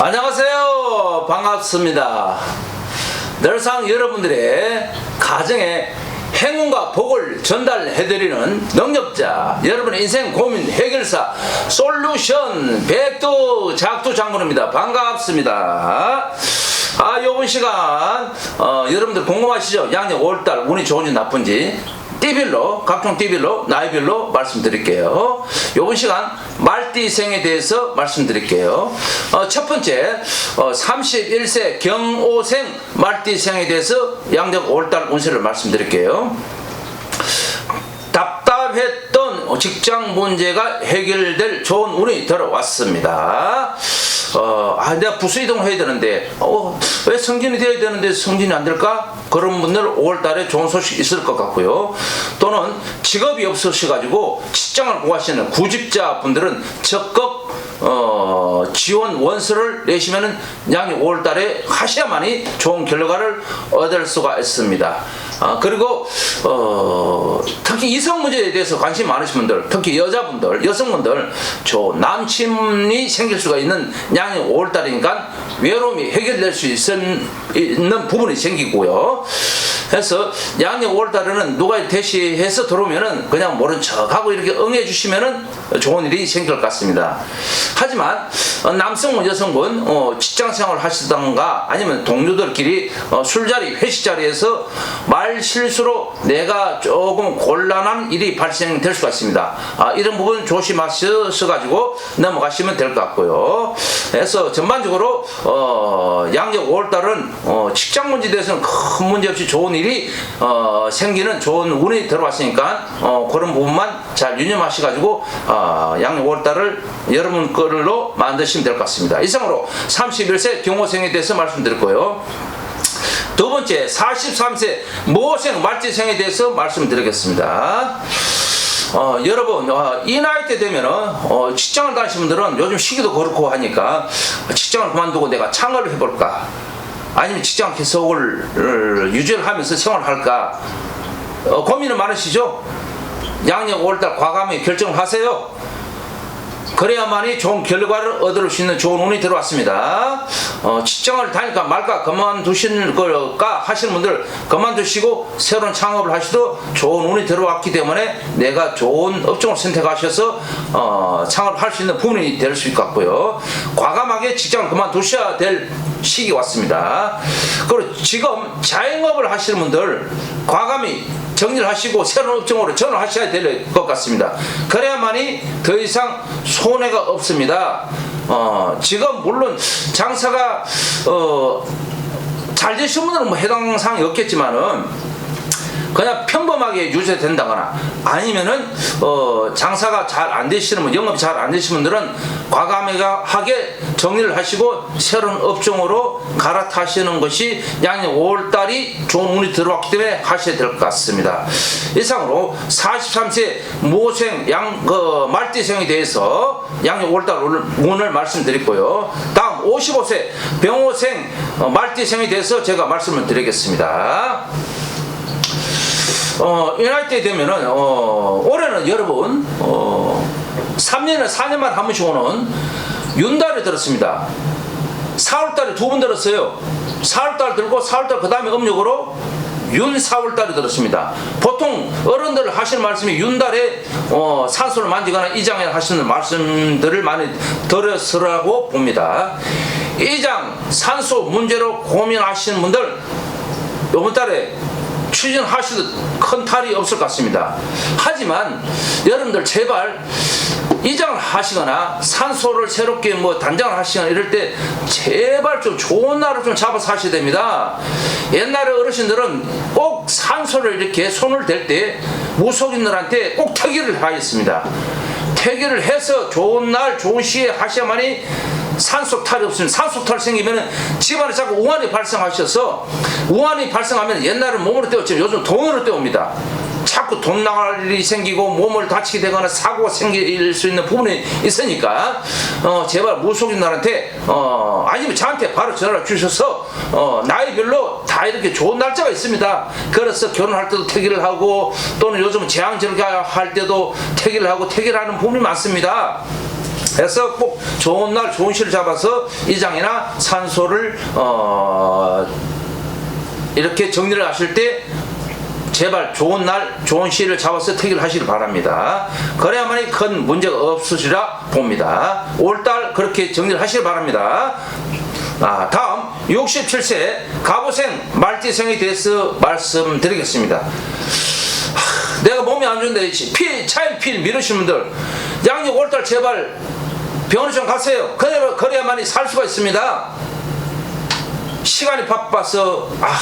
안녕하세요. 반갑습니다. 늘상 여러분들의 가정에 행운과 복을 전달해드리는 능력자, 여러분의 인생 고민 해결사, 솔루션, 백두 작두 장군입니다. 반갑습니다. 아, 요번 시간, 어, 여러분들 궁금하시죠? 양력 5월달 운이 좋은지 나쁜지. 띠별로 각종 띠별로 나이별로 말씀드릴게요. 요번 시간 말띠생에 대해서 말씀드릴게요. 어, 첫 번째 어, 31세 경오생 말띠생에 대해서 양력 5월달 운세를 말씀드릴게요. 답답했던 직장 문제가 해결될 좋은 운이 들어왔습니다. 어, 아, 내가 부수 이동을 해야 되는데, 어, 왜 승진이 되어야 되는데 승진이 안 될까? 그런 분들 5월 달에 좋은 소식 있을 것 같고요. 또는 직업이 없으셔가지고 직장을 구하시는 구직자 분들은 적극 어, 지원 원서를 내시면은 양이 5월 달에 하셔야만이 좋은 결과를 얻을 수가 있습니다. 아, 그리고 어, 특히 이성 문제에 대해서 관심 많으신 분들, 특히 여자분들, 여성분들, 저 남친이 생길 수가 있는 양이 5월 달이니까 외로움이 해결될 수 있은, 있는 부분이 생기고요. 그래서 양력 5월 달에는 누가 대시해서 들어오면은 그냥 모른 척하고 이렇게 응해 주시면은 좋은 일이 생길 것 같습니다. 하지만 어, 남성분 여성분 어, 직장 생활 하시던가 아니면 동료들끼리 어, 술자리 회식 자리에서 말 실수로 내가 조금 곤란한 일이 발생될 수가 있습니다. 아, 이런 부분 조심하셔서 가지고 넘어가시면 될 것 같고요. 그래서 전반적으로 어, 양력 5월 달은 어, 직장 문제에 대해서는 큰 문제 없이 좋은 일이 어, 생기는 좋은 운이 들어왔으니까 어, 그런 부분만 잘 유념하셔 가지고 어, 양력 5월 달을 여러분 걸로 만드시 면 될 것 같습니다. 이상으로 31세 경호생에 대해서 말씀드렸고요. 두 번째 43세 모생 말지생에 대해서 말씀드리겠습니다. 어, 여러분 어, 이 나이 때 되면은 어, 직장을 다니시는 분들은 요즘 시기도 그렇고 하니까 직장을 그만두고 내가 창업을 해볼까 아니면 직장 계속을 을, 유지를 하면서 생활할까 어, 고민은 많으시죠? 양력 5월달 과감히 결정을 하세요. 그래야만이 좋은 결과를 얻을 수 있는 좋은 운이 들어왔습니다. 어, 직장을 다닐까 말까 그만두시는 걸까 하시는 분들 그만두시고 새로운 창업을 하시도 좋은 운이 들어왔기 때문에 내가 좋은 업종을 선택하셔서 어, 창업을 할수 있는 부분이 될 수 있겠고요. 과감하게 직장을 그만두셔야 될 시기 왔습니다. 그리고 지금 자영업을 하시는 분들 과감히 정리를 하시고 새로운 업종으로 전환하셔야 될 것 같습니다. 그래야만이 더 이상 손해가 없습니다. 어, 지금 물론 장사가 어, 잘 되신 분들은 뭐 해당 사항이 없겠지만은 그냥 평범하게 유지된다거나 아니면은 어, 장사가 잘 안 되시는 분, 영업이 잘 안 되시는 분들은 과감하게 정리를 하시고 새로운 업종으로 갈아타시는 것이 양력 5월달이 좋은 운이 들어왔기 때문에 하셔야 될 것 같습니다. 이상으로 43세 모생 양 그, 말띠생에 대해서 양력 5월달 운을 말씀드렸고요. 다음 55세 병호생 어, 말띠생에 대해서 제가 말씀을 드리겠습니다. 어, 이 나이 때 되면은, 어, 올해는 여러분, 어, 3년에 4년만 한 번씩 오는 윤달이 들었습니다. 4월달에 두 번 들었어요. 4월달 들고 4월달 그 다음에 음력으로 윤 4월달이 들었습니다. 보통 어른들 하시는 말씀이 윤달에 어, 산소를 만지거나 이장에 하시는 말씀들을 많이 들었으라고 봅니다. 이장 산소 문제로 고민하시는 분들 이번 달에 추진하시듯 큰 탈이 없을 것 같습니다. 하지만 여러분들 제발 이장을 하시거나 산소를 새롭게 뭐 단장을 하시거나 이럴 때 제발 좀 좋은 날을 좀 잡아서 하셔야 됩니다. 옛날에 어르신들은 꼭 산소를 이렇게 손을 댈 때 무속인들한테 꼭 태기를 하였습니다. 태기를 해서 좋은 날 좋은 시에 하셔야만이 산소 탈이 없으면 산소 탈 생기면은 집안에 자꾸 우환이 발생하셔서 우환이 발생하면 옛날은 몸으로 때웠지만 요즘 돈으로 때웁니다. 자꾸 돈 나갈 일이 생기고 몸을 다치게 되거나 사고가 생길 수 있는 부분이 있으니까 어 제발 무속인들한테 어 아니면 저한테 바로 전화를 주셔서 어 나이별로 다 이렇게 좋은 날짜가 있습니다. 그래서 결혼할 때도 태기를 하고 또는 요즘 재앙절개 할 때도 태기를 하고 태기를 하는 부분이 많습니다. 해서 꼭 좋은 날 좋은 시를 잡아서 이장이나 산소를 어 이렇게 정리를 하실 때 제발 좋은 날 좋은 시를 잡아서 택일 하시길 바랍니다. 그래야만이 큰 문제가 없으시라 봅니다. 올달 그렇게 정리를 하시길 바랍니다. 아, 다음 67세 가보생 말띠생에 대해서 말씀드리겠습니다. 하, 내가 몸이 안 좋은데 피 차일 피를 미루시는 분들 양력 올달 제발 병원에 좀 가세요. 그래야, 그래야만이 살 수가 있습니다. 시간이 바빠서 아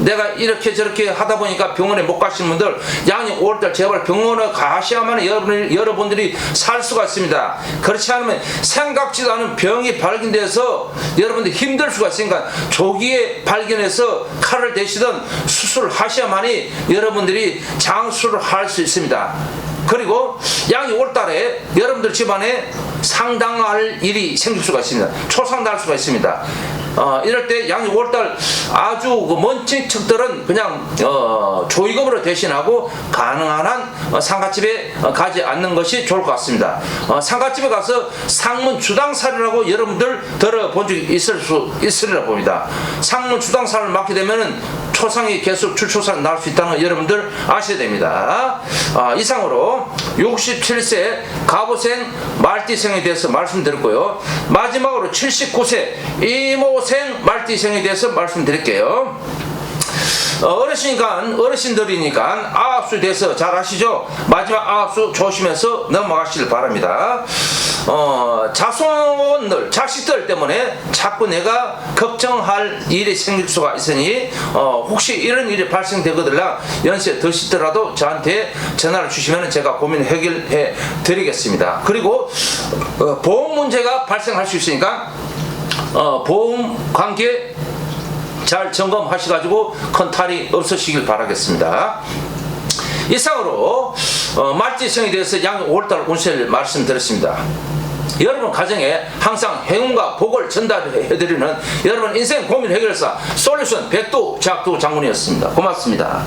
내가 이렇게 저렇게 하다 보니까 병원에 못 가시는 분들 양력 5월달 제발 병원에 가셔야만 여러분, 여러분들이 살 수가 있습니다 그렇지 않으면 생각지도 않은 병이 발견돼서 여러분들이 힘들 수가 있으니까 조기에 발견해서 칼을 대시던 수술을 하셔야만이 여러분들이 장수를 할 수 있습니다 그리고 양이 5월달에 여러분들 집안에 상당할 일이 생길 수가 있습니다 초상당할 수가 있습니다 어, 이럴 때 양이 5월달 아주 그 먼 친 척들은 그냥 어, 조의금으로 대신하고 가능한 한 어, 상가집에 어, 가지 않는 것이 좋을 것 같습니다. 어, 상가집에 가서 상문 주당살이라고 여러분들 들어본 적이 있을 수 있으리라 봅니다. 상문 주당살을 맡게 되면은 초상이 계속 출초상 나올 수 있다는 거 여러분들 아셔야 됩니다. 아, 이상으로 67세 가보생 말띠생에 대해서 말씀드렸고요. 마지막으로 79세 이모생 말띠생에 대해서 말씀드릴게요. 어, 어르시니까 어르신들이니까 아홉수 대해서 잘 아시죠? 마지막 아홉 수 조심해서 넘어가시길 바랍니다. 어, 자손들, 자식들 때문에 자꾸 내가 걱정할 일이 생길 수가 있으니 어, 혹시 이런 일이 발생되거들라 연세 드시더라도 저한테 전화를 주시면 제가 고민 해결해 드리겠습니다. 그리고 어, 보험 문제가 발생할 수 있으니까 어, 보험 관계 잘 점검하셔가지고 큰 탈이 없으시길 바라겠습니다. 이상으로 어, 말지성에 대해서 양 5월달 운세를 말씀드렸습니다. 여러분 가정에 항상 행운과 복을 전달해드리는 여러분 인생 고민 해결사 솔루션 백도 작두 장군이었습니다. 고맙습니다.